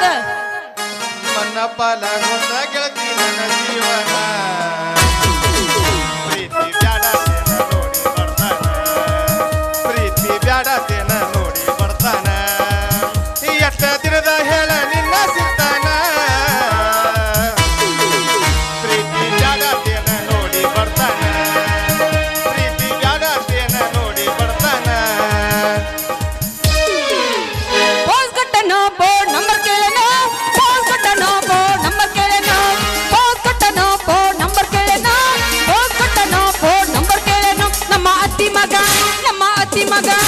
네. My God.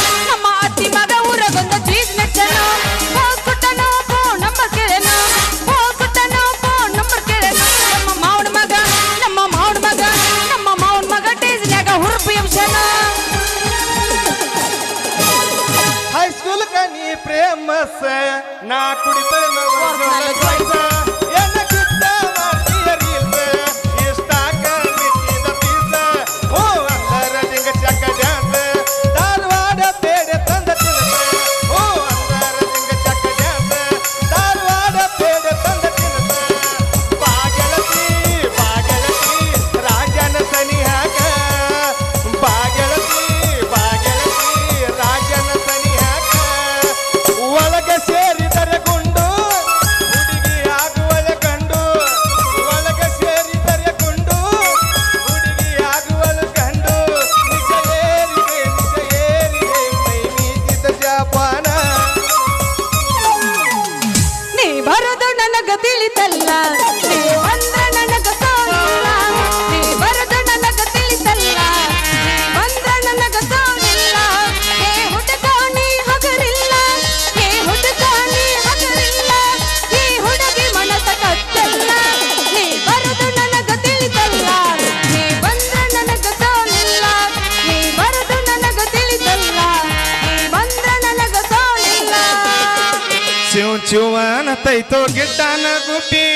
ಬರ್ತೈತೋ ಗಿಡ್ಡನ ಗುಬ್ಬಿ?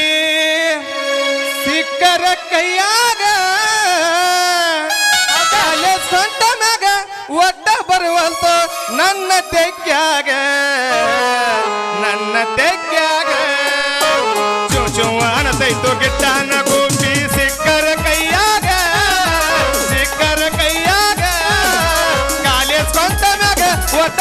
ಸಿಕ್ಕರ ಕೈಯಾಗ ಸೊಂಟ ಮ್ಯಾಗ ಒಟ್ಟ ಬರುವಂತ ನನ್ನ ತೆಗ್ಯಾಗ. ನನ್ನ ತೆಗ್ಯಾಗ. ಚುಚು ಅನತೈತೋ ಗಿಡ್ಡನ ಗುಬ್ಬಿ, ಸಿಕ್ಕರ ಕೈಯಾಗ ಸಿಕ್ಕರ ಕೈಯಾಗ. ಕಾಲೇ ಸ್ವಂತ ಮ್ಯಾಗ ಒಟ್ಟ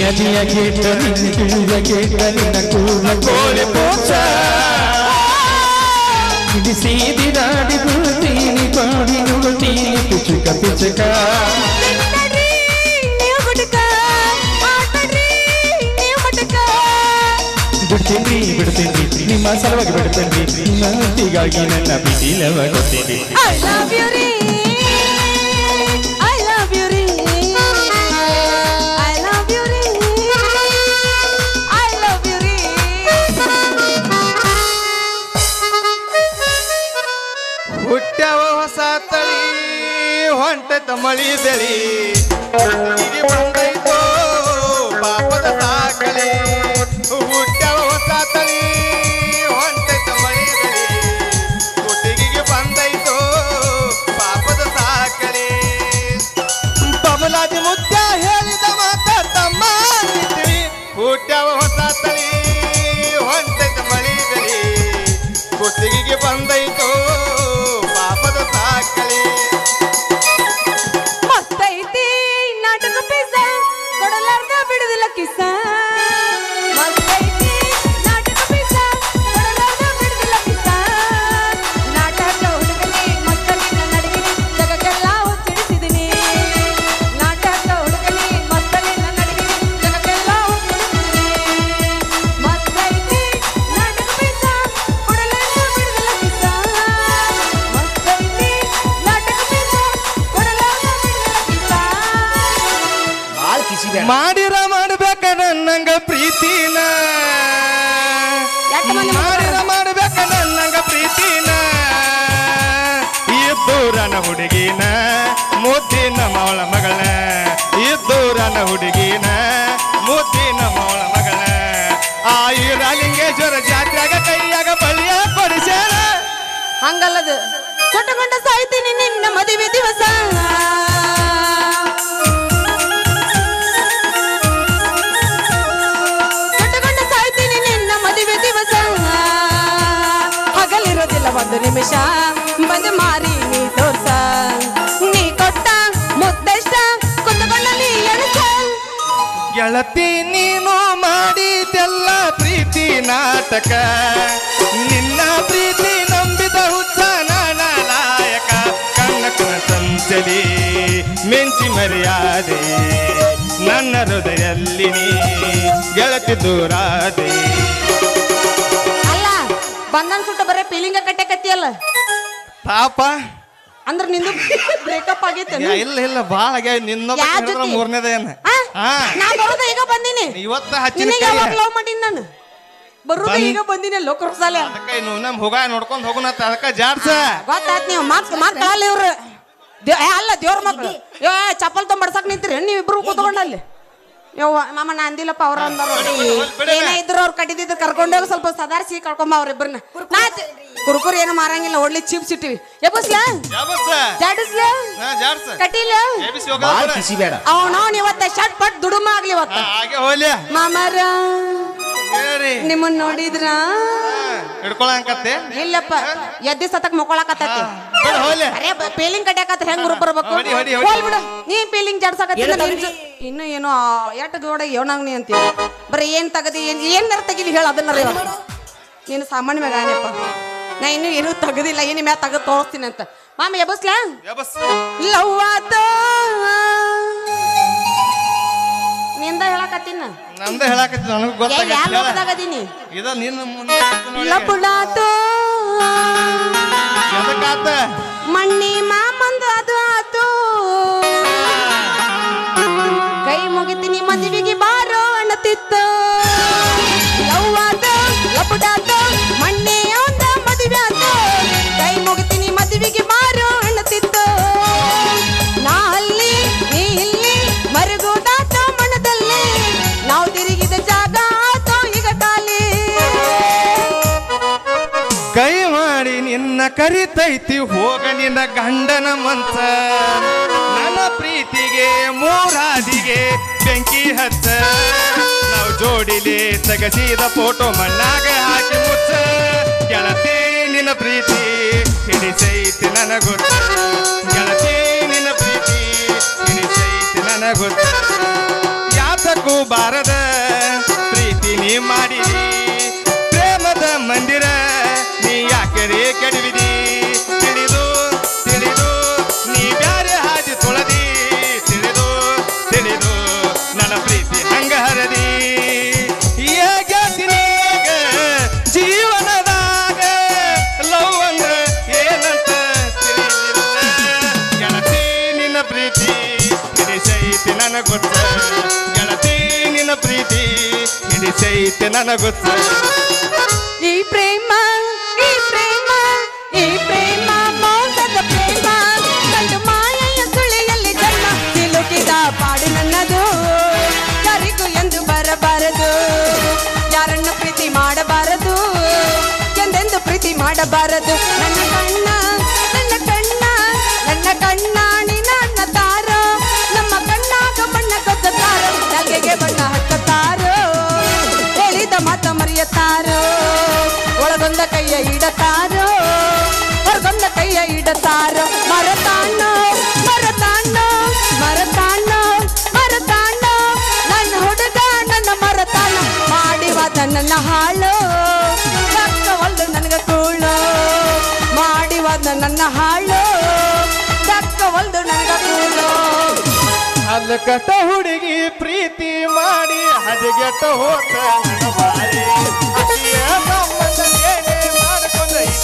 அணிய கேட்ட நின்றுள்ள கேட்ட நின்ன கூட கோலி போச்ச ఇది సీదిరాడి గుర్తీని పాడి నుడుతీని పిచ్చుక పిచ్చుక ಬಿಡ್ತೀನಿ ಬಿಡ್ತೀನಿ ನಿಮ್ಮ ಸಲುವಾಗಿ ಬಿಡ್ತೀನಿ ನನ್ನ ಹೀಗಾಗಿ ನನ್ನ ಬಿಡಿಲವ ಗೊತ್ತೀನಿ ಐ ಲವ್ ಯು ರೀ ಬಂದೈತ ಮಳಿ ಬೆಳಿ. ಬಂದೈತೋ ಪಾಪದ ಸಾಕಳೆ ಹುಡುಗಿನ ಮುದ್ದಿನ ಮೌಳ ಮಗಳ. ಇದ್ದೂರನ ಹುಡುಗಿನ ಮುದ್ದಿನ ಮೌಳ ಮಗಳ. ಆಯುರ ಲಿಂಗೇಶ್ವರ ಜಾತ್ರೆಗ ಕೈಯಾಗ ಬಳಿಯ ಕೊಡಿಸ್ಯಾಳ ಹಂಗಲ್ಲದು. ಕೊಟ್ಟುಕೊಂಡ ಸಾಯ್ತೀನಿ ನಿನ್ನ ಮದುವೆ ದಿವಸ. ಒಂದು ನಿಮಿಷ. ಬಂದು ಮಾರಿ ಗೆಳತಿ ನೀನು ಮಾಡಿದೆಲ್ಲ ಪ್ರೀತಿ ನಾಟಕ. ನಿನ್ನ ಪ್ರೀತಿ ನಂಬಿದ ಹುಚ್ಚ ನನ್ನ ನಾಯಕ. ಕನ್ನಕ ಸಂಚಲಿ ಮೆಂಚಿ ಮರ್ಯಾದೆ. ನನ್ನ ಹೃದಯಲ್ಲಿ ನೀ ಗೆಳತಿ ದೂರಾದೆ. ಅಲ್ಲ ಬಂದನ್ ಸುಟ್ಟ ಬರೇ ಫೀಲಿಂಗ ಕಟ್ಟಕತ್ತಿಯಲ್ಲ ಪಾಪ. ಅಂದ್ರೆ ನಿಂದು ಬ್ರೇಕಪ್ ಆಗೈತೆ ಇಲ್ಲ ಇಲ್ಲ ಬಾಳ ಆಗ್ಯಾವ. ನಿನ್ನ ಮೂರನೇದ ಜೊತೆ? ನಾ ಬರೋದ ಈಗ ಬಂದಿನಿ. ಇವತ್ತ ಹಚ್ಚಿನ ನಿನಗೆ ಯಾವಾಗ ಲವ್ ಮಾಡೀನಿ ನಾನು. ಬರೋದ ಈಗ ಬಂದಿನಿ ಲೋಕರ್ ಸಾಲ ಅದಕ್ಕೆ ಇನ್ನು ನಮ್ ಹೋಗ ನೋಡ್ಕೊಂಡ್ ಹೋಗುನತ್ತ ಅದಕ್ಕೆ ಜಾಡ್ಸ. ಗೊತ್ತಾ ನೀವು. ಮಕ್ ಮಕ್ಕಳಲ್ಲ ಇವ್ರು. ದೇ- ಏ, ಅಲ್ಲ ದೇವ್ರ ಮಕ್ಳು. ಏ ಚಪ್ಪಲ್ ತೊಂಬಡ್ಸಕ್ ನಿಂತಿರಿ. ನೀವಿಬ್ರು ಕೂತ್ಕೊಂಡಲ್ಲಿ ಕೂತ್ಕೊಂಡ್ ಅಲ್ಲಿ. ಯವ್ವ ಮಾಮ ನಾ ಅಂದಿಲ್ಲಪ್ಪ ಅವ್ರ ಅಂದಾರ ಏನೇ ಇದ್ರು ಅವ್ರು ಕಟ್ಟಿದ್ದು ಕರ್ಕೊಂಡೋಗಿ ಸ್ವಲ್ಪ ಸದಾರಿಸಿ ಕರ್ಕೊಂಬ ಅವ್ರಿಬ್ರನ್ನ ನಾ ಕುರ್ಕುರಿ ಏನು ಮಾರಂಗಿಲ್ಲ ಒಳ್ಳೆ ಚಿಪ್ಸ್ ಇಟ್ಟಿವಿ. ಎಬ್ಬಸ್ಲ? ಜಾಡಿಸ್ಲ? ಕಟ್ಟಿಲ್ಲ? ಅವನವನ್ ಇವತ್ತ ಶಟ್ ಪಟ್ ದುಡುಮ ಆಗ್ಲಿ ಇವತ್ತ. ಮಾಮಾರ. ಹೇಳ್ರಿ ನಿಮ್ಮನ್ ನೋಡಿದ್ರ? ಹಿಡ್ಕೊಳಂಕತ್ತೆ? ಇಲ್ಲಪ್ಪ ಎದ್ದಿ ಸತಕ್ ಮುಕ್ಕೊಳಕತ್ತೈತಿ. ಪೀಲಿಂಗ್ ಅರೆ ಪೇಲಿಂಗ್ ಹೆಂಗ್ ಗ್ರೂಪ್ ಬರ್ಬೇಕು. ಹೋಲ್ ಬಿಡು ನೀ ಪೀಲಿಂಗ್ ನಿನ್ ಇನ್ನು ಏನೋ ಎಟ್ ಗೋಡ ಯೋಣಂಗ್ ನೀ ಅಂತೀಯ? ಬರೀ ಏನ್ ತಗದಿ ಏನ್ ಏನಾರ ತೆಗಿಲಿ ಹೇಳ ಅದನ್ನ ನೀನು. ಸಾಮಾನ್ಯ ಮ್ಯಾಗ ಆನೆಪ್ಪ. ನಾ ಇನ್ನು ಏನು ತಗದಿಲ್ಲ ಏನು ಮ್ಯಾ ತಗದ್ ತೋರಿಸ್ತೀನಿ ಅಂತ. ಮಾಮ ಎಬಸ್ಲಾ ಎಬಸ್ ಲವ್ ಆತ ನಿಂದ ಹೇಳಕತ್ತೀನ. ನಂದ ಹೇಳಕತ್ತಿ ನನಗೆ ಏನ್ ಯಾರ ಲೋಕದಾಗದೀನಿ ಇದ ನಿನ್ನ ಮುಂದೆ ಲಪುಡಾತು ಎದಕ್ಕಾತ? ಮಣ್ಣಿ ಮಾಮಂದ ಅದು ಆತು. ಕೈ ಮುಗಿತೀನಿ ಮದುವೆಗೆ ಕರಿತೈತಿ, ಹೋಗ ನಿನ್ನ ಗಂಡನ ಮಂಚ. ನನ್ನ ಪ್ರೀತಿಗೆ, ಮೂರಾದಿಗೆ ಬೆಂಕಿ ಹತ್ತ ನಾವು ಜೋಡಿಲಿ ತಗಸಿದ ಫೋಟೋ ಮಣ್ಣಾಗ ಹಾಕಿ ಮುಚ್ಚ. ಗೆಳತಿ, ನಿನ್ನ ಪ್ರೀತಿ ಹಿಡಿಸೈತಿ ನನಗೊತ್ತ ಗೆಳತಿ, ನಿನ್ನ ಪ್ರೀತಿ ಹಿಡಿಸೈತಿ ನನಗೊತ್ತ ಯಾತಕ್ಕೂ ಬಾರದ ಪ್ರೀತಿ ನೀ ಹಿಡಿಸೈತಿ ನನಗೊತ್ತ. ಈ ಪ್ರೇಮ ಈ ಪ್ರೇಮ ಈ ಪ್ರೇಮ, ಮೋಸದ ಪ್ರೇಮ. ಕಂಡು ಮಾಯೆಯ ಸುಳಿಯಲ್ಲಿ ಜನ್ಮ ಸಿಲುಕಿದ ಪಾಡು ನನ್ನದು. ಯಾರಿಗೂ ಎಂದು ಬರಬಾರದು. ಯಾರನ್ನು ಪ್ರೀತಿ ಮಾಡಬಾರದು. ಎಂದೆಂದು ಪ್ರೀತಿ ಮಾಡಬಾರದು. ನನ್ನ ಇಡತಾರೋ? ಹೊರಗೊಂದ ಕೈಯ ಇಡತಾರೋ? ಮರತಾನೋ? ಮರತಾನೋ? ಮರತಾನೋ? ಮರತಾಣ್ಣೋ ನನ್ನ ಹುಡುಗ ನನ್ನ ಮರತಾಣ ಮಾಡಿವ ನನ್ನ ಹಾಳು. ದಕ್ಕವಲ್ದು ನನಗ ಕೂಳು ಮಾಡಿವ ನನ್ನ ಹಾಳು. ದಕ್ಕವಲ್ದು ನನಗ ಕೂಳು ಅಲ್ಲಕಟ ಹುಡುಗಿ ಪ್ರೀತಿ ಮಾಡಿ ಹದಗೆಟ್ಟ ಹೋತ ಬಾರಿ.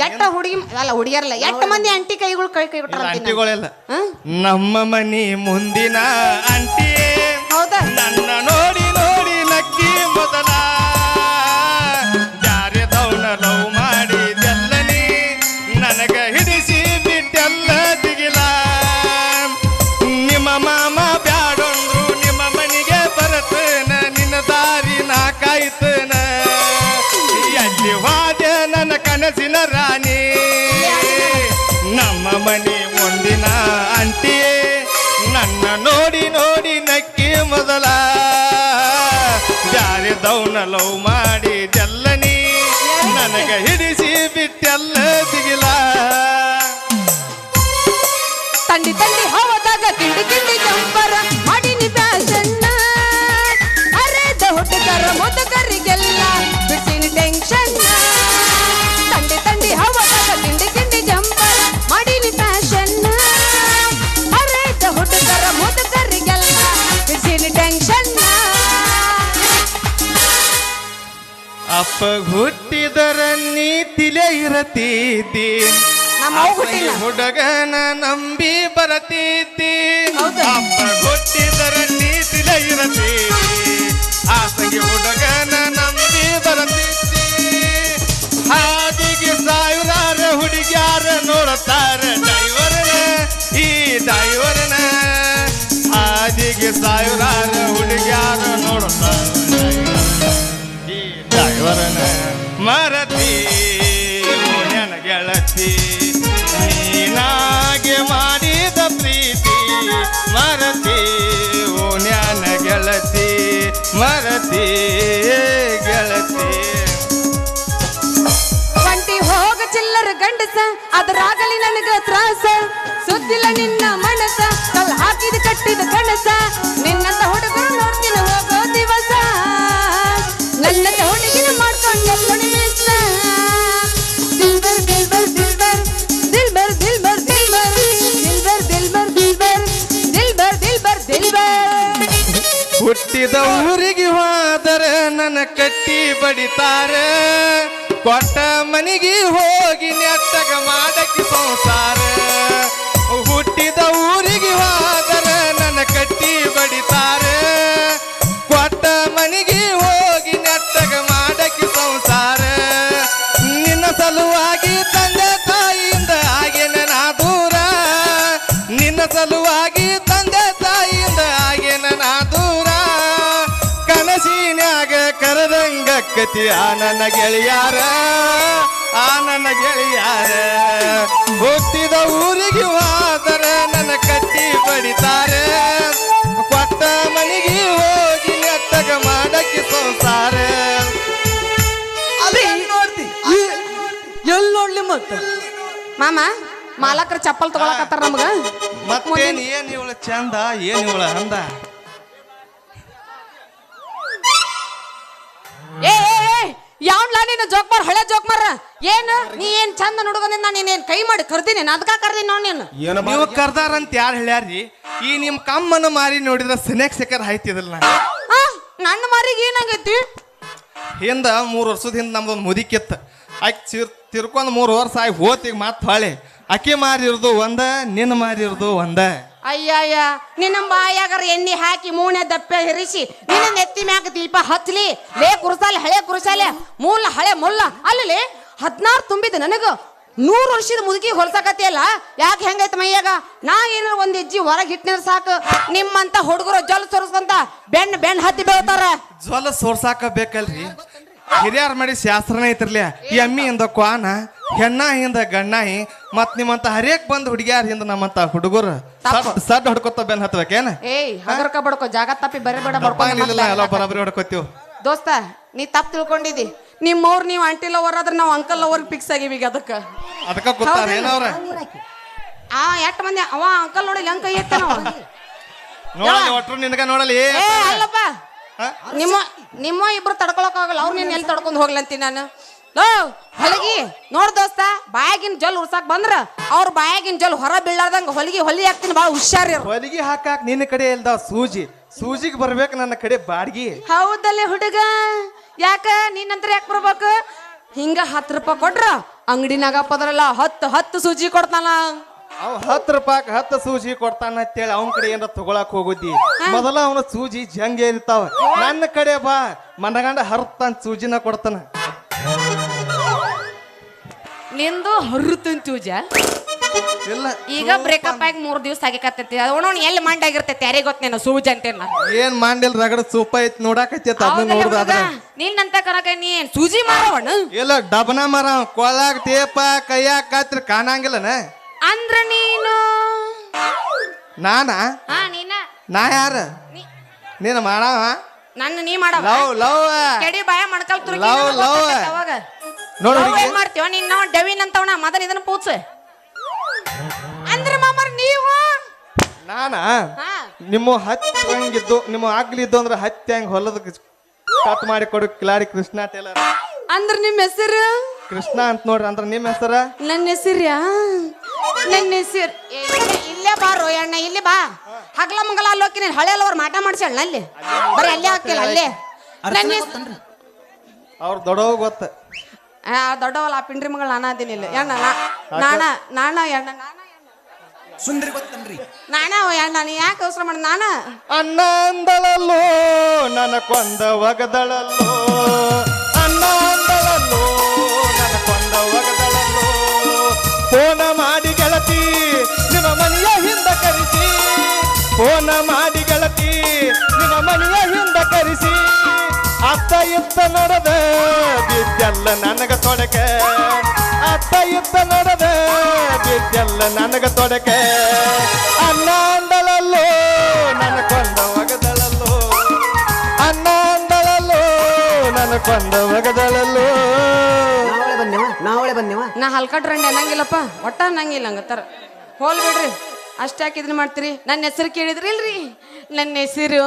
ಎಟ್ಟ ಹುಡುಗಿ ಅಲ್ಲ ಹುಡುಗಿಯರಲ್ಲ ಎಟ್ಟ ಮಂದಿ ಅಂಟಿ ಕೈಗಳು ಕೈ ಕೈ ಅಂಟಿಗಳೆಲ್ಲ ನಮ್ಮ ಮನಿ ಮುಂದಿನ ಅಂಟಿ ಹೌದಾ? ನನ್ನ ಜಾರಿದವನ ಲವ್ ಮಾಡಿ ಜಲ್ಲನಿ. ನನಗ ಹಿಡಿಸಿ ಬಿಟ್ಟೆಲ್ಲ ಸಿಗಿಲ್ಲ. ತಂಡಿ ತಂಡಿ ಅಪ್ಪ ಹುಟ್ಟಿದರ ನೀತಿಲೆ ಇರತೀತಿ. ನಮ್ಮ ಅವ್ವ ಹುಡುಗನ ನಂಬಿ ಬರತೀತಿ. ಅಪ್ಪ ಹುಟ್ಟಿದರ ನೀತಿಲೆ ಇರತೀತಿ. ಆಸಗಿ ಹುಡುಗನ ನಂಬಿ ಬರತೀತಿ. ಹಾದಿಗೆ ಸಾವಿರಾರ ಹುಡುಗ್ಯಾರ ನೋಡುತ್ತಾರ. ಡೈವರ್ನ ಈ ಡೈವರ್ನ ಹಾದಿಗೆ ಸಾವಿರಾರ ಅದರಾಗಲಿ ನನಗ ತ್ರಾಸ. ಸುದ್ದಿಲ್ಲ ನಿನ್ನ ಮನಸ. ಕಲ್ ಹಾಕಿದ ಕಟ್ಟಿದ ಕಣಸ ನಿನ್ನಂತ ಹುಡುಗರು ನೋಡ್ತೀನಿ ಹೋಗೋ ದಿವಸ. ನನ್ನಂತ ಹುಡುಗಿನ ಮಾಡ್ಕೊಂಡು ದಿಲ್ಬರ್ ದಿಲ್ಬರ್ ದಿಲ್ಬರ್. ದಿಲ್ಬರ್ ದಿಲ್ಬರ್ ದಿಲ್ಬರ್. ದಿಲ್ಬರ್ ದಿಲ್ಬರ್ ದಿಲ್ಬರ್. ದಿಲ್ಬರ್ ದಿಲ್ಬರ್ ದಿಲ್ಬರ್. ಹುಟ್ಟಿದ ಊರಿಗೆ ಹೋದರೆ ನನ್ನ ಕಟ್ಟಿ ಬಡಿತಾರ. ಕೊಟ್ಟ ಮನಿಗೆ ಹೋಗಿ ನೆಟ್ಟಗ ಮಾಡಕ್ಕೆ ಸಂಸಾರ. ಹುಟ್ಟಿದ ಊರಿಗೆ ಹೋದರ ನನ್ನ ಕಟ್ಟಿ ಕರೆದಂಗಕ್ಕತಿ ಆ ನನ್ನ ಗೆಳೆಯಾರ ಆ ನನ್ನ ಗೆಳೆಯಾರ. ಹೋಗ್ತಿದ ಊರಿಗೆ ಹೋದರ ನನ್ನ ಕಟ್ಟಿ ಬಡಿತಾರೆ. ಕೊಟ್ಟ ಮನೆಗೆ ಹೋಗಿ ನೆಟ್ಟಗ ಮಾಡಕ್ಕೆ ಸಂಸಾರ. ಎಲ್ಲಿ ನೋಡ್ಲಿ ಮತ್ತ? ಮಾಮ ಮಾಲಕರ ಚಪ್ಪಲ್ ತಗೊಳಕತ್ತಾರ ನಮ್ಗ? ಮತ್ತೇನ್ ಏನ್ ಇವಳ ಚಂದ ಏನ್ ಇವಳ ಅಂದ? ಏ ಯಾವ್ಲ ನೀನು ಜೋಕ್ಮಾರ್ ಹಳೆ ಜೋಕ್ಮಾರ ಏನು? ನೀ ಏನ್ ಚಂದ ಹುಡುಗನಿಂದ ನೀನೇನ್ ಕೈ ಮಾಡಿ ಕರ್ದಿನಿ? ಅದಕ್ಕ ಕರ್ದಿನಿ ನೋಡ್ ನೀನು. ನೀವು ಕರ್ದಾರಂತ ಯಾರು ಹೇಳ್ಯಾರಿ ಈ ನಿಮ್ ಕಮ್ಮನ ಮಾರಿ ನೋಡಿದ್ರ ಸಿನೆಕ್ ಸಿಕ್ಕರ್ ಹಾಯ್ತಿದಿಲ್ಲ ನನ್ನ ಮಾರಿಗೆ ಏನಾಗೈತಿ? ಹಿಂದ ಮೂರು ವರ್ಷದ ಹಿಂದ ನಮ್ದೊಂದು ಮುದಿಕಿತ್ತು. ಆಕೆ ಚಿರ್ ತಿರ್ಕೊಂಡ್ ಮೂರು ವರ್ಷ ಆಗಿ ಹೋತಿಗೆ ಮತ್ತೆ ಹೊಳೆ ಅಕ್ಕಿ ಮಾರಿರೋದು ಒಂದ ನಿನ್ನ ಮಾರಿರೋದು ಒಂದ. ಅಯ್ಯಯ್ಯ, ನಿನ್ನ ಬಾಯಾಗರ ಎಣ್ಣೆ ಹಾಕಿ ಮೂಣೆ ದಪ್ಪೆ ಹಿರಿಸಿ ನಿನ್ನ ನೆತ್ತಿ ಮ್ಯಾಗ ದೀಪ ಹಚ್ಚಲಿ. ಲೇ ಕುರ್ಸಾಲೆ, ಹಳೆ ಕುರ್ಸಾಲೆ, ಮೂಲ ಹಳೆ ಮುಲ್ಲ. ಅಲ್ಲಿ ಹದಿನಾರು ತುಂಬಿದ ನನಗ. ನೂರು ವರ್ಷದ ಮುದುಕಿ ಹೊಲ್ಸಕತಿಯಲ್ಲ ಯಾಕೆ ಹೆಂಗೈತ ಮೈಯಾಗ? ನಾ ಏನಾರ ಒಂದ್ ಹೆಜ್ಜಿ ಹೊರಗೆ ಇಟ್ಟಿನ ಸಾಕು, ನಿಮ್ಮಂತ ಹುಡುಗರು ಜಲ್ ಸೋರ್ಸ್ಕೊಂತ ಬೆಣ್ಣ ಬೆಣ್ಣ ಹತ್ತಿ ಬೀಳ್ತಾರ. ಜ್ವಲ ಸೋರ್ಸಾಕ ಬೇಕಲ್ರಿ? ಹಿರಿಯರ್ ಮಾಡಿ ಶಾಸ್ತ್ರನೇ ಐತ್ರಲ್ಯ ಎಮ್ಮಿ ಎಂದ ಕ್ವಾನ. ಹೆಣ್ಣ ಹಿಂದ ಗಣ್ಣಾಯಿ ಮತ್ ನಿಮ್ಮಂತ ಹರಿಯಕ್ ಬಂದ್ ಹುಡುಗಿಯಾರ ಹಿಂದ ನಮ್ಮಂತ ಹುಡುಗರು ಸಡ್ ಹೊಡ್ಕೊತ ಬೆನ್ ಹತ್ಬೇಕೇನ ಏಯ್ ಹಗರ್ಕ ಬಡ್ಕೋ ಜಾಗ ತಪ್ಪಿ ಬರೇ ಬೇಡ ಎಲ್ಲ ಬರಾಬರಿ ಹೊಡ್ಕೊತೀವ್. ದೋಸ್ತ ನೀ ತಪ್ಪು ತಿಳ್ಕೊಂಡಿದಿ. ನಿಮ್ಮವ್ರು ನೀವು ಆಂಟಿ ಲವರ್ ಆದ್ರೆ ನಾವು ಅಂಕಲ್ ಲವರ್ ಫಿಕ್ಸ್ ಆಗಿವಿ ಈಗ ಅದಕ್ಕೆ. ಅದಕ್ಕ ಗೊತ್ತಾರ ಏನವ್ರ? ಆ ಎಷ್ಟು ಮಂದಿ ಅವ ಅಂಕಲ್ ನೋಡಿ ಎತ್ತಾನ ಅವ. ನೋಡಲಿ ಒಟ್ರು ನಿನಗ ನೋಡಲಿ ಏ ಅಲ್ಲಪ್ಪ. ನಿಮ್ಮ ನಿಮ್ಮ ಇಬ್ರು ತಡ್ಕೊಳಕ್ ಆಗಲ್ಲ ಅವ್ರು ನೀನ್ ಎಲ್ಲಿ ತಡ್ಕೊಂಡು ಹೋಗ್ಲಂತಿ ನಾನು. ಲೋ ಹೊಲಗಿ ನೋಡ್ ದೋಸ್ತ ಬಾಯಾಗಿನ ಜಲ್ ಉರ್ಸಾಕ್ ಬಂದ್ರ ಅವ್ರ ಬಾಯಾಗಿನ ಜಲ್ ಹೊರ ಬೀಳಾರ್ದಂಗ ಹೊಲಿಗೆ ಹೊಲಿ ಹಾಕ್ತೀನಿ ಭಾಳ ಹುಷಾರಿರು ಹೊಲಿಗೆ ಹಾಕಾಕ್ ನಿನ್ನ ಕಡೆ ಇಲ್ದ ಸೂಜಿ. ಸೂಜಿಗೆ ಬರ್ಬೇಕು ನನ್ನ ಕಡೆ ಬಾಡ್ಗಿ. ಹೌದಲ್ಲೇ ಹುಡುಗ? ಯಾಕ? ನೀನಂತ್ರ ಯಾಕೆ ಬರ್ಬೇಕು? ಹಿಂಗ ಹತ್ತು ರೂಪಾಯಿ ಕೊಟ್ರ ಅಂಗಡಿನಾಗ ಪದ್ರಲ್ಲ ಹತ್ತು ಹತ್ತು ಸೂಜಿ ಕೊಡ್ತಾನ. ಅವ್ ಹತ್ತು ರೂಪಾಯಿ ಹತ್ತು ಸೂಜಿ ಕೊಡ್ತಾನ ಅಂತೇಳಿ ಅವನ್ ಕಡೆ ಏನಾರ ತಗೊಳಕ್ ಹೋಗುದಿ ಮೊದಲ ಅವನ ಸೂಜಿ ಜಂಗೆ ಇರ್ತಾವ. ನನ್ನ ಕಡೆ ಬಾ ಮನಗಂಡ ಹರತ್ತ ಸೂಜಿನ ಕೊಡ್ತಾನ. ನಿಂದು ಹರುತ್ತನ್ ಚೂಜ. ಇಲ್ಲ ಈಗ ಬ್ರೇಕಪ್ ಆಗಿ ಮೂರ್ ದಿವಸ ಆಗಿಕತ್ತೈತಿ. ಅವನವ್ನ ಎಲ್ಲಿ ಮಂಡಾಗಿರ್ತೈತಿ ಯಾರಿಗೆ ಗೊತ್ತೇನು ಸೂಜ್ ಅಂತೇನ. ಏನ್ ಮಾಡಿಲ್ ರಗಡ ಸೂಪ ಐತಿ ನೋಡಾಕೈತಿ ಅದನ್ನ ನೋಡ್ದ ಅದ್ರ ನಿನ್ನಂತ ಕನಕ ನೀ ಏನ್ ಸೂಜಿ ಮಾರವಣ? ಇಲ್ಲ ಡಬನ ಮರ ಕೊಳಾಗ ಟೇಪ ಕೈಯಾಗ ಕಾತ್ರಿ ಕಾಣಂಗಿಲ್ಲನ? ಅಂದ್ರ ನೀನು? ನಾನಾ? ಹಾ ನೀನ? ನಾ ಯಾರ? ನೀನು ಮಾಡವ ನನ್ನ ನೀ ಮಾಡವ? Love love. ಕೆಡಿ ಬಾಯ ಮಡ್ಕಲ್ ತುರುಕಿ ಲವ್, ಲವ್. ಅವಾಗ. ನೋಡು ಏನ್ ಮಾಡ್ತೀವ ನಿನ್ನ ಡವಿನ್ ಅಂತವಣ ಮದನ್ ಇದನ್ನ ಪೂಚ ಅಂದ್ರೆ ಮಾಮರ್ ನೀವು? ನಾನಾ? ನಿಮ್ಮ ಹತ್ತಿ ಹಂಗಿದ್ದು ನಿಮ್ಮ ಆಗ್ಲಿದ್ದು ಅಂದ್ರೆ ಹತ್ತಿ ಹೆಂಗ್ ಹೊಲದ ಕಟ್ ಮಾಡಿ ಕೊಡು ಕಿಲಾಡಿ ಕೃಷ್ಣ ಟೇಲರ್. ಅಂದ್ರೆ ನಿಮ್ಮ ಹೆಸರು? ಕೃಷ್ಣ ಅಂತ ನೋಡ್ರಿ ಅಂದ್ರೆ ನಿಮ್ಮ ಹೆಸರ? ನನ್ನ ಹೆಸರ್ಯಾ? ನನ್ನ ಹೆಸರು ಇಲ್ಲೇ ಬಾರೋ ಅಣ್ಣ ಇಲ್ಲಿ ಬಾ. ಹಗಲ ಮಂಗಲ ಅಲ್ಲಿ ಹೋಗಿ ನೀನು ಹಳೆ ಅಲ್ಲವ್ರು ಮಾಟ ಮಾಡ್ಸಣ್ಣ ಅಲ್ಲಿ ಬರೀ ಅಲ್ಲೇ ಹಾಕಿಲ್ಲ ಅಲ್ಲೇ. ನನ್ನ ಅವ್ರ ದೊಡ್ಡವ್ ಗೊತ್ತ. ಆ ದೊಡ್ಡವಲ್ಲ ಆ ಪಿಂಡ್ರಿ ಮಗಳು ನಾನ ಅದೀನಿ ಇಲ್ಲಿ. ಎಣ್ಣ ನಾಣ ನಾನ ನಾನ ಎಣ್ಣ ನಾನ ಸುಂದ್ರಿ ಗೊತ್ತನ್ರಿ. ನಾಣ ಎಣ್ಣ ನೀ ಯಾಕೆ ಅವಸರ ಮಾಡಿ ನಾನ? ಅಣ್ಣ ಅಂದಳಲ್ಲೋ ನನ್ನ ಕೊಂದ ಒಗದಳಲ್ಲೋ. ಫೋನ ಮಾಡಿ ಗೆಳತಿ ನಿಮ್ಮ ಮನೆಯ ಹಿಂದ ಕರೆಸಿ. ಅತ್ತ ಇತ್ತ ನಡೆದ ಬಿದ್ದೆಲ್ಲ ನನಗ ತೊಡಕ. ಅತ್ತ ಇತ್ತ ನಡೆದ ಬಿದ್ದೆಲ್ಲ ನನಗ ತೊಡಕ. ಅನ್ನ ಅಂದಳಲ್ಲೋ ನನ್ನ ಕೊಂದ ಒಗದಳಲ್ಲೋ. ಅನ್ನ ಅಂದಳಲ್ಲೋ ನನ್ನ ಕೊಂದ ಒಗದಳಲ್ಲೋ. ನಾವಳೆ ಬಂದೇವ? ನಾ ಹಲ್ಕಟ್ರಂಡೆ ಅನ್ನಂಗಿಲ್ಲಪ್ಪ ಒಟ್ಟ ಅನ್ನಂಗಿಲ್ಲ ಹಂಗತ್ತಾರ. ಹೋಲ್ ಬಿಡ್ರಿ. ಅಷ್ಟಾಕ್ ಇದನ್ನ ಮಾಡ್ತೀರಿ? ನನ್ನ ಹೆಸರು ಕೇಳಿದ್ರಿ ಇಲ್ರಿ? ನನ್ನ ಹೆಸರು?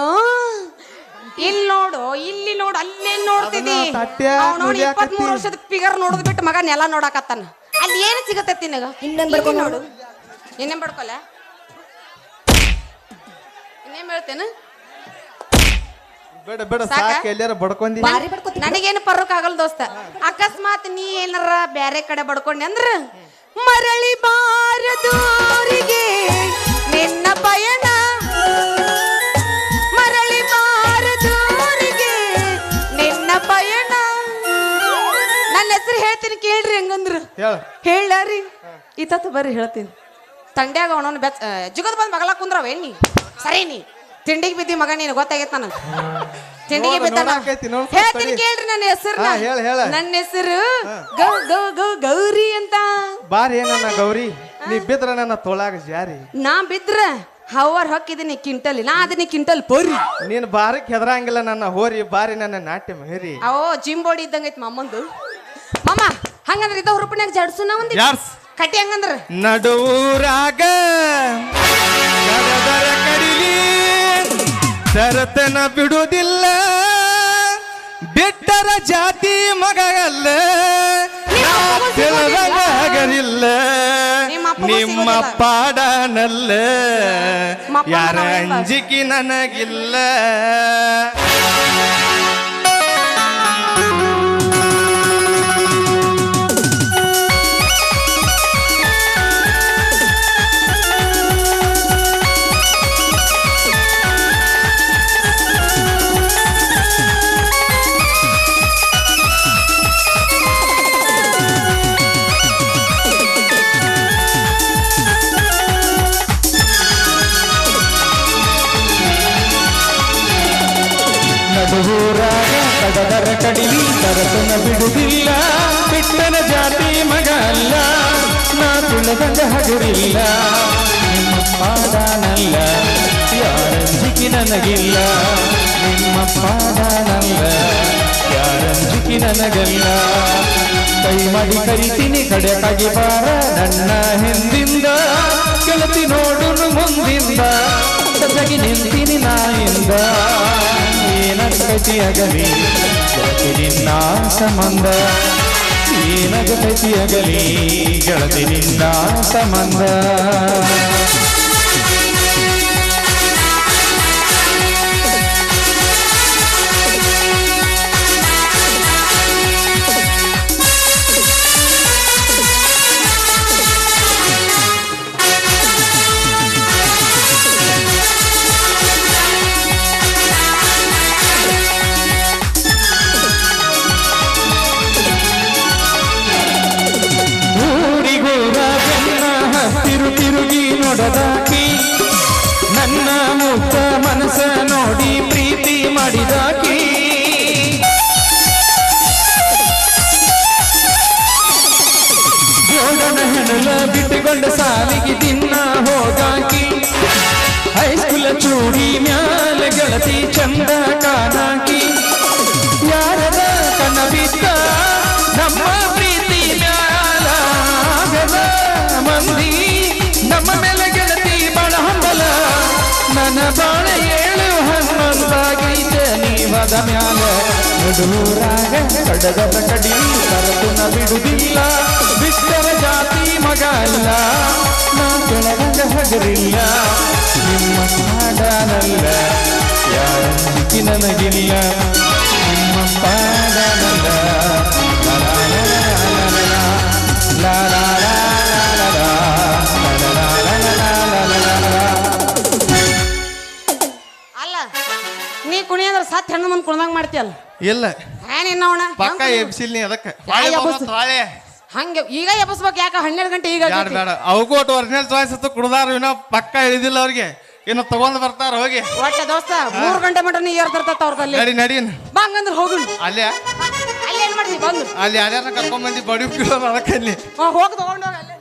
ಇಲ್ಲಿ ನೋಡು ಇಲ್ಲಿ ನೋಡು ಅಲ್ಲೇ ನೋಡ್ತಿದ್ದಿ ನೋಡಿ ಇಪ್ಪತ್ಮೂರು ವರ್ಷದ ಫಿಗರ್ ನೋಡಿದ್ ಬಿಟ್ಟು ಮಗ ನೆಲ ನೋಡಾಕತ್ತಾನ. ಅಲ್ಲಿ ಏನು ಸಿಗತ್ತೈತಿ ನಿನಗ ಇನ್ನೇನ್ ಬಡ್ಕೊಂಡು ನೋಡು. ಇನ್ನೇನ್ ಬಡ್ಕೊಲ್ಲ ಇನ್ನೇನ್ ಹೇಳ್ತೇನೆ ಬೇಡ ಬೇಡ ಸಾಕ? ಸಾಕ ಎಲ್ಲಾರ ಬಡ್ಕೊಂಡಿ ಬಾರಿ ಬಡ್ಕೋತಿ ನನಗೇನು ಪರ್ರಕ್ ಆಗಲ್ಲ ದೋಸ್ತ. ಅಕಸ್ಮಾತ್ ನೀ ಏನಾರ ಬ್ಯಾರೆ ಕಡೆ ಬಡ್ಕೊಂಡೆ ಅಂದ್ರ ಮರಳಿ ಬಾರದೂರಿಗೆ ನಿನ್ನ ಪಯಣ. ಮರಳಿ ಬಾರದೂರಿಗೆ ನಿನ್ನ ಪಯಣ. ನನ್ನ ಹೆಸರು ಹೇಳ್ತೀನಿ ಕೇಳ್ರಿ ಹಂಗಂದ್ರ. ಹೇಳಾರಿ. ಈ ಇತ್ತ ಬರ್ರಿ ಹೇಳ್ತೀನಿ. ತಂಡ್ಯಾಗ ಅವನವನು ಬೆಚ್ಚ ಜುಗದ ಬಂದು ಮಗಲ ಕುಂದ್ರವ ನೀ? ಸರಿ ನೀ. ತಿಂಡಿಗೆ ಬಿದ್ದಿ ಮಗ ನೀನು ಗೊತ್ತಾಗೈತೆ ನನಗೆ. ತಿಂಡಿಗೆ ನೋಡು, ಬಿದ್ದ ನೋಡಾಕೈತಿ, ನೋಡು, ಸ್ವಲ್ಪ ಹೇಳ್ತೀನಿ ತಡಿ. ಕೇಳ್ರಿ ನನ್ನ ಹೆಸರು ಹಾ, ಹೇಳ್, ಹೇಳ್. ನನ್ನ ಹೆಸರು ಗೌ ಗೌ ಗೌ ಗೌರಿ ಅಂತ. ಬಾರಿ ನನ್ನ ಗೌರಿ? ನೀ ಬಿದ್ರ ನನ್ನ ತೋಳಾಗ ಜಾರಿ. ನಾ ಬಿದ್ರ ಹವರ್ ಹಾಕಿದೀನಿ ಕಿಂಟಲ್ ನಾ ಅದನ್ನ ಕಿಂಟಲ್ ಪೋರಿ ನೀನ್ ಬಾರಕ್ ಹೆದರಂಗಿಲ್ಲ ನನ್ನ ಹೋರಿ ಬಾರಿ ನನ್ನ ನಾಟ್ಯ ಮೇರಿ ಓ ಜಿಮ್ ಬಾಡಿ ಇದ್ದಂಗೈತ್ ಮಮ್ಮಂದು ಮಮ್ಮ ಹಂಗಂದ್ರ ಇದ್ದ ಹುರುಪನ್ಯಾಗ ಜಡ್ಸು ನಾ ಒಂದಿ ಯಾರ್ಸ್? ಕಟ್ಟಿ ಹಂಗಂದ್ರ. ನಡುವೂರಾಗ ಸರತನ ಬಿಡುವುದಿಲ್ಲ. ಬಿಟ್ಟರ ಜಾತಿ ಮಗಲ್ಲ ಹಗರಿಲ್ಲ ನಿಮ್ಮ ಪಾಡನಲ್ಲ. ಯಾರ ಅಂಜಿಕೆ ನನಗಿಲ್ಲ. ತುಳದಂಗ ಹಗುರಿಲ್ಲ. ಪಾದಾನಲ್ಲ ಯಾರಂಜಿಕಿ ನನಗಿಲ್ಲ. ನಿಮ್ಮ ಪಾದಾನಲ್ಲ ಯಾರಂಜಿಕಿ ನನಗಲ್ಲ. ಕೈ ಮಾಡಿ ಕರಿತೀನಿ ಕಡೆ ಬಾರ, ನನ್ನ ಹಿಂದಿಂದ. ಗೆಳತಿ ನೋಡು ಮುಂದಿಂದ. ಸಜಗಿ ನಿಂತೀನಿ ನಾಯಿಂದ ಏನಕ್ಕೈತಿ ಅಗಲಿ ಸಂಬಂಧ ಏನಗತೈತಿ ಅಗಲಿ ಗೆಳತಿ ನಿನ್ನ ಸಂಬಂಧ ಮಾಡಿದಾಕಿ ನನ್ನ ಮುಕ್ತ ಮನಸ ನೋಡಿ ಪ್ರೀತಿ ಮಾಡಿದಾಕಿ. ಜೋಡನ ಹೆಣಲ ಬಿಟ್ಟುಕೊಂಡ ಸಾಲಿಗೆ ದಿನ ಹೋಗಾಕಿ. ಹೈಸ್ಕೂಲ ಚೂಡಿ ಮ್ಯಾಲ ಗೆಳತಿ ಚಂದ ಕಾಣಾಕಿ. ಯಾರದ ಕಣ್ಣ ಬಿದ್ದ ನಮ್ಮ ನೀವದ ಮ್ಯಾಲೆ ನಡುರಾಗ ಕಡಗದ ಕಡಿ ಕರತುನ ಬಿಡುದಿಲ್ಲ. ಬಿಟ್ಟರ ಜಾತಿ ಮಗ ಅಲ್ಲ ನಾ ಕೆಳಗಂಗ ಹಗರಿಲ್ಲ. ನಿಮ್ಮ ಮಾಡಲ್ಲ ಯಾರ ನನಗಿಲ್ಲ ಕುಣ್ದಂಗ್ ಮಾಡ್ತೀಯಲ್ಲ? ಇಲ್ಲ. ಏನಿನ್ನ ಅವಣ? ಪಕ್ಕ ಎಬ್ಸಿಲ್ನಿ ಅದಕ್ಕೆ. ತಾಳೆ ಹಂಗೆ ಈಗ ಎಬ್ಬಸ್ಬೇಕು ಯಾಕ ಹನ್ನೆರಡು ಗಂಟೆ ಈಗ ಆಗೈತಿ. ಬೇಡ ಅವಗೂ ಒಟ್ಟು ಒರಿಜಿನಲ್ ಚಾಯ್ಸ್ ಇತ್ತು ಕುಡ್ದಾರ ಏನೋ ಪಕ್ಕ ಇಳಿದಿಲ್ಲ ಅವ್ರಿಗೆ. ಇನ್ನು ತಗೊಂಡ್ ಬರ್ತಾರ ಹೋಗಿ. ಒಟ್ಟೆ ದೋಸ್ತ ಮೂರು ಗಂಟೆ ಮಟ್ಟ ನೀ ಏರ್ತಿರ್ತತ ಅವ್ರ ಕಲ್ಲಿ. ನಡಿ ನಡಿ. ಬಾ ಹಂಗಂದ್ರೆ ಹೋಗುಣ ಅಲ್ಲೇ? ಅಲ್ಲಿ ಏನ್ ಮಾಡ್ತಿ? ಬಂದು. ಅಲ್ಲಿ ಯಾರ್ಯಾರ ಕರ್ಕೊಂಡ್ ಬಂದಿ ಬಡಿ ಅದಕ್ಕೆ ಅಲ್ಲಿ. ಹೋಗಿ ತಗೊಂಡೋಗ ಅಲ್ಲೇ.